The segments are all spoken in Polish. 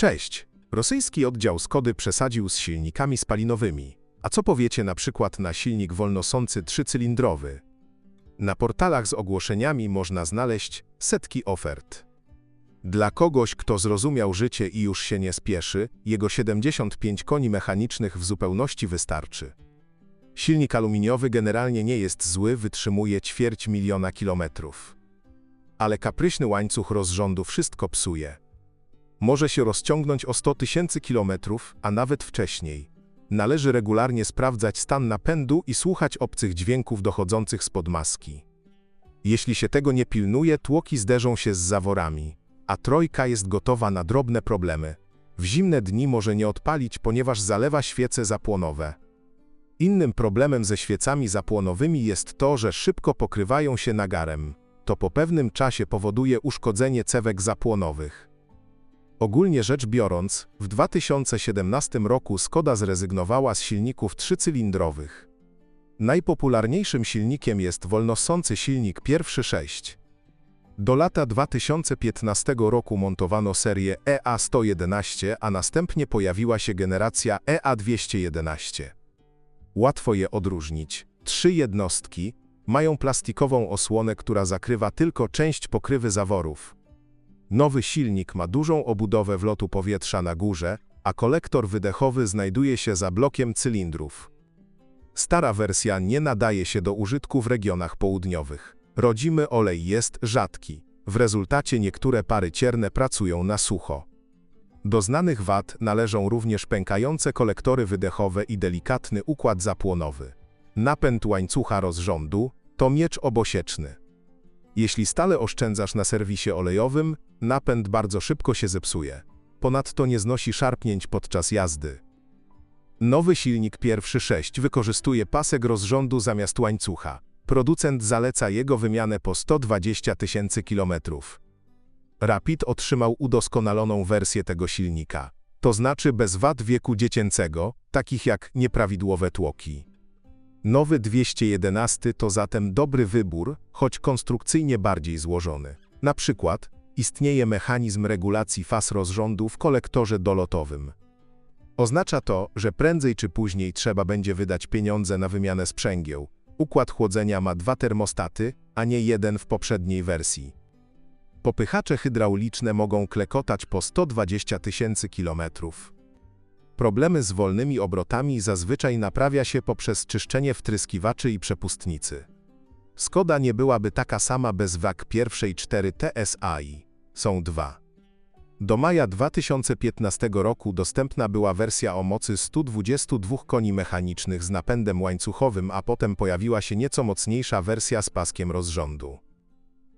Cześć. Rosyjski oddział Skody przesadził z silnikami spalinowymi. A co powiecie na przykład na silnik wolnosący trzycylindrowy? Na portalach z ogłoszeniami można znaleźć setki ofert. Dla kogoś, kto zrozumiał życie i już się nie spieszy, jego 75 koni mechanicznych w zupełności wystarczy. Silnik aluminiowy generalnie nie jest zły, wytrzymuje ćwierć miliona kilometrów. Ale kapryśny łańcuch rozrządu wszystko psuje. Może się rozciągnąć o 100 tysięcy kilometrów, a nawet wcześniej. Należy regularnie sprawdzać stan napędu i słuchać obcych dźwięków dochodzących spod maski. Jeśli się tego nie pilnuje, tłoki zderzą się z zaworami, a trojka jest gotowa na drobne problemy. W zimne dni może nie odpalić, ponieważ zalewa świece zapłonowe. Innym problemem ze świecami zapłonowymi jest to, że szybko pokrywają się nagarem. To po pewnym czasie powoduje uszkodzenie cewek zapłonowych. Ogólnie rzecz biorąc, w 2017 roku Skoda zrezygnowała z silników trzycylindrowych. Najpopularniejszym silnikiem jest wolnosący silnik pierwszy 6. Do lata 2015 roku montowano serię EA111, a następnie pojawiła się generacja EA211. Łatwo je odróżnić. Trzy jednostki mają plastikową osłonę, która zakrywa tylko część pokrywy zaworów. Nowy silnik ma dużą obudowę wlotu powietrza na górze, a kolektor wydechowy znajduje się za blokiem cylindrów. Stara wersja nie nadaje się do użytku w regionach południowych. Rodzimy olej jest rzadki. W rezultacie niektóre pary cierne pracują na sucho. Do znanych wad należą również pękające kolektory wydechowe i delikatny układ zapłonowy. Napęd łańcucha rozrządu to miecz obosieczny. Jeśli stale oszczędzasz na serwisie olejowym, napęd bardzo szybko się zepsuje. Ponadto nie znosi szarpnięć podczas jazdy. Nowy silnik pierwszy 6 wykorzystuje pasek rozrządu zamiast łańcucha. Producent zaleca jego wymianę po 120 tysięcy kilometrów. Rapid otrzymał udoskonaloną wersję tego silnika, to znaczy bez wad wieku dziecięcego, takich jak nieprawidłowe tłoki. Nowy 211 to zatem dobry wybór, choć konstrukcyjnie bardziej złożony. Na przykład istnieje mechanizm regulacji faz rozrządu w kolektorze dolotowym. Oznacza to, że prędzej czy później trzeba będzie wydać pieniądze na wymianę sprzęgieł. Układ chłodzenia ma dwa termostaty, a nie jeden w poprzedniej wersji. Popychacze hydrauliczne mogą klekotać po 120 tysięcy kilometrów. Problemy z wolnymi obrotami zazwyczaj naprawia się poprzez czyszczenie wtryskiwaczy i przepustnicy. Skoda nie byłaby taka sama bez WAG pierwszej 4 TSI. Są dwa. Do maja 2015 roku dostępna była wersja o mocy 122 koni mechanicznych z napędem łańcuchowym, a potem pojawiła się nieco mocniejsza wersja z paskiem rozrządu.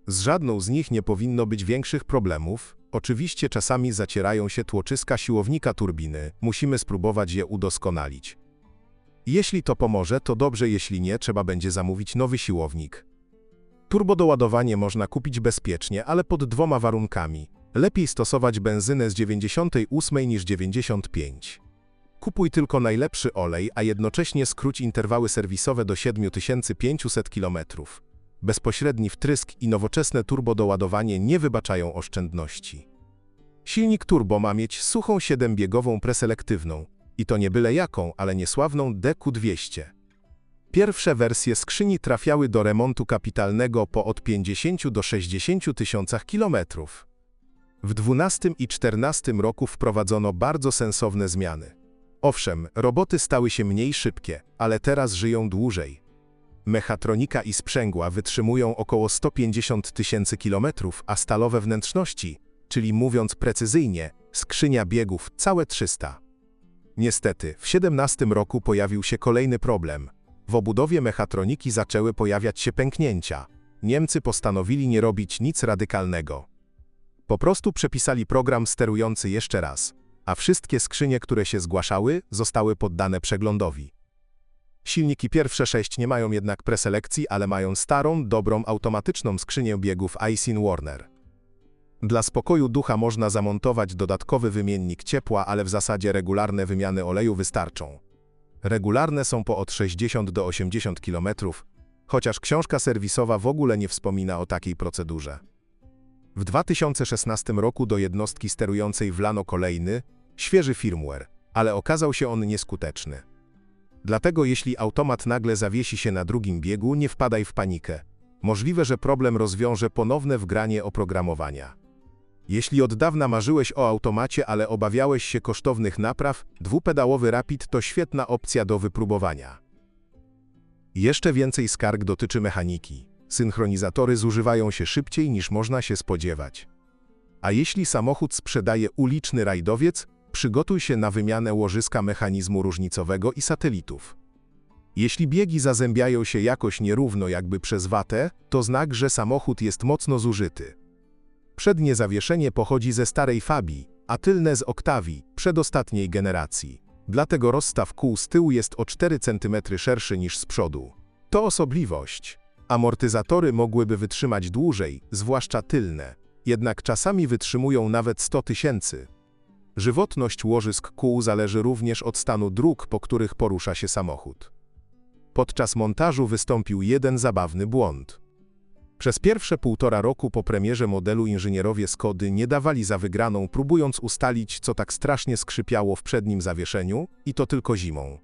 Z żadną z nich nie powinno być większych problemów, oczywiście czasami zacierają się tłoczyska siłownika turbiny, musimy spróbować je udoskonalić. Jeśli to pomoże, to dobrze, jeśli nie, trzeba będzie zamówić nowy siłownik. Turbodoładowanie można kupić bezpiecznie, ale pod dwoma warunkami. Lepiej stosować benzynę z 98 niż 95. Kupuj tylko najlepszy olej, a jednocześnie skróć interwały serwisowe do 7500 km. Bezpośredni wtrysk i nowoczesne turbodoładowanie nie wybaczają oszczędności. Silnik turbo ma mieć suchą 7-biegową preselektywną, i to nie byle jaką, ale niesławną DQ200. Pierwsze wersje skrzyni trafiały do remontu kapitalnego po od 50 do 60 tysiącach kilometrów. W 12 i 14 roku wprowadzono bardzo sensowne zmiany. Owszem, roboty stały się mniej szybkie, ale teraz żyją dłużej. Mechatronika i sprzęgła wytrzymują około 150 tysięcy kilometrów, a stalowe wnętrzności, czyli mówiąc precyzyjnie, skrzynia biegów całe 300. Niestety, w 17 roku pojawił się kolejny problem. W obudowie mechatroniki zaczęły pojawiać się pęknięcia. Niemcy postanowili nie robić nic radykalnego. Po prostu przepisali program sterujący jeszcze raz, a wszystkie skrzynie, które się zgłaszały, zostały poddane przeglądowi. Silniki pierwsze sześć nie mają jednak preselekcji, ale mają starą, dobrą automatyczną skrzynię biegów Aisin Warner. Dla spokoju ducha można zamontować dodatkowy wymiennik ciepła, ale w zasadzie regularne wymiany oleju wystarczą. Regularne są po od 60 do 80 km, chociaż książka serwisowa w ogóle nie wspomina o takiej procedurze. W 2016 roku do jednostki sterującej wlano kolejny, świeży firmware, ale okazał się on nieskuteczny. Dlatego jeśli automat nagle zawiesi się na drugim biegu, nie wpadaj w panikę. Możliwe, że problem rozwiąże ponowne wgranie oprogramowania. Jeśli od dawna marzyłeś o automacie, ale obawiałeś się kosztownych napraw, dwupedałowy Rapid to świetna opcja do wypróbowania. Jeszcze więcej skarg dotyczy mechaniki. Synchronizatory zużywają się szybciej niż można się spodziewać. A jeśli samochód sprzedaje uliczny rajdowiec, przygotuj się na wymianę łożyska mechanizmu różnicowego i satelitów. Jeśli biegi zazębiają się jakoś nierówno jakby przez watę, to znak, że samochód jest mocno zużyty. Przednie zawieszenie pochodzi ze starej Fabii, a tylne z Octavii, przedostatniej generacji. Dlatego rozstaw kół z tyłu jest o 4 cm szerszy niż z przodu. To osobliwość. Amortyzatory mogłyby wytrzymać dłużej, zwłaszcza tylne, jednak czasami wytrzymują nawet 100 tysięcy. Żywotność łożysk kół zależy również od stanu dróg, po których porusza się samochód. Podczas montażu wystąpił jeden zabawny błąd. Przez pierwsze półtora roku po premierze modelu inżynierowie Skody nie dawali za wygraną, próbując ustalić, co tak strasznie skrzypiało w przednim zawieszeniu, i to tylko zimą.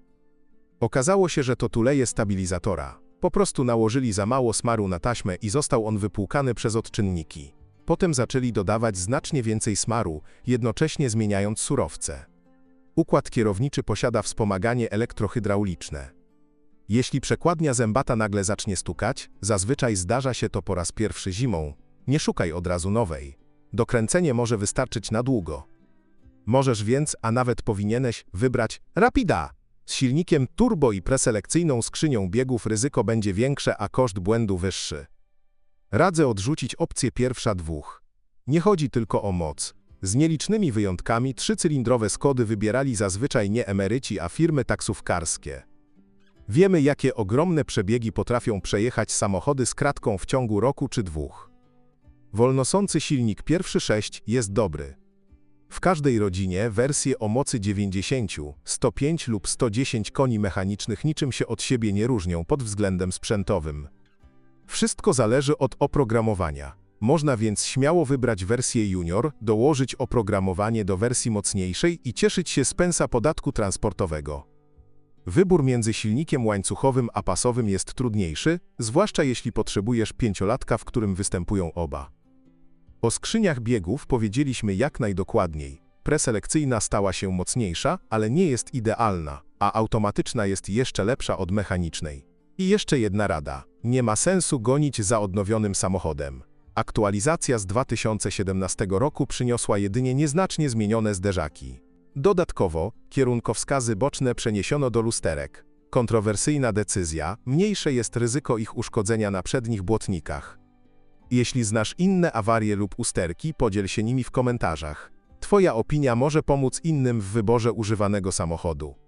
Okazało się, że to tuleje stabilizatora. Po prostu nałożyli za mało smaru na taśmę i został on wypłukany przez odczynniki. Potem zaczęli dodawać znacznie więcej smaru, jednocześnie zmieniając surowce. Układ kierowniczy posiada wspomaganie elektrohydrauliczne. Jeśli przekładnia zębata nagle zacznie stukać, zazwyczaj zdarza się to po raz pierwszy zimą, nie szukaj od razu nowej. Dokręcenie może wystarczyć na długo. Możesz więc, a nawet powinieneś, wybrać Rapida. Z silnikiem turbo i preselekcyjną skrzynią biegów ryzyko będzie większe, a koszt błędu wyższy. Radzę odrzucić opcję pierwsza dwóch. Nie chodzi tylko o moc. Z nielicznymi wyjątkami trzycylindrowe Skody wybierali zazwyczaj nie emeryci, a firmy taksówkarskie. Wiemy, jakie ogromne przebiegi potrafią przejechać samochody z kratką w ciągu roku czy dwóch. Wolnosący silnik pierwszy 6 jest dobry. W każdej rodzinie wersje o mocy 90, 105 lub 110 koni mechanicznych niczym się od siebie nie różnią pod względem sprzętowym. Wszystko zależy od oprogramowania. Można więc śmiało wybrać wersję junior, dołożyć oprogramowanie do wersji mocniejszej i cieszyć się z pensa podatku transportowego. Wybór między silnikiem łańcuchowym a pasowym jest trudniejszy, zwłaszcza jeśli potrzebujesz pięciolatka, w którym występują oba. O skrzyniach biegów powiedzieliśmy jak najdokładniej. Preselekcyjna stała się mocniejsza, ale nie jest idealna, a automatyczna jest jeszcze lepsza od mechanicznej. I jeszcze jedna rada. Nie ma sensu gonić za odnowionym samochodem. Aktualizacja z 2017 roku przyniosła jedynie nieznacznie zmienione zderzaki. Dodatkowo, kierunkowskazy boczne przeniesiono do lusterek. Kontrowersyjna decyzja, mniejsze jest ryzyko ich uszkodzenia na przednich błotnikach. Jeśli znasz inne awarie lub usterki, podziel się nimi w komentarzach. Twoja opinia może pomóc innym w wyborze używanego samochodu.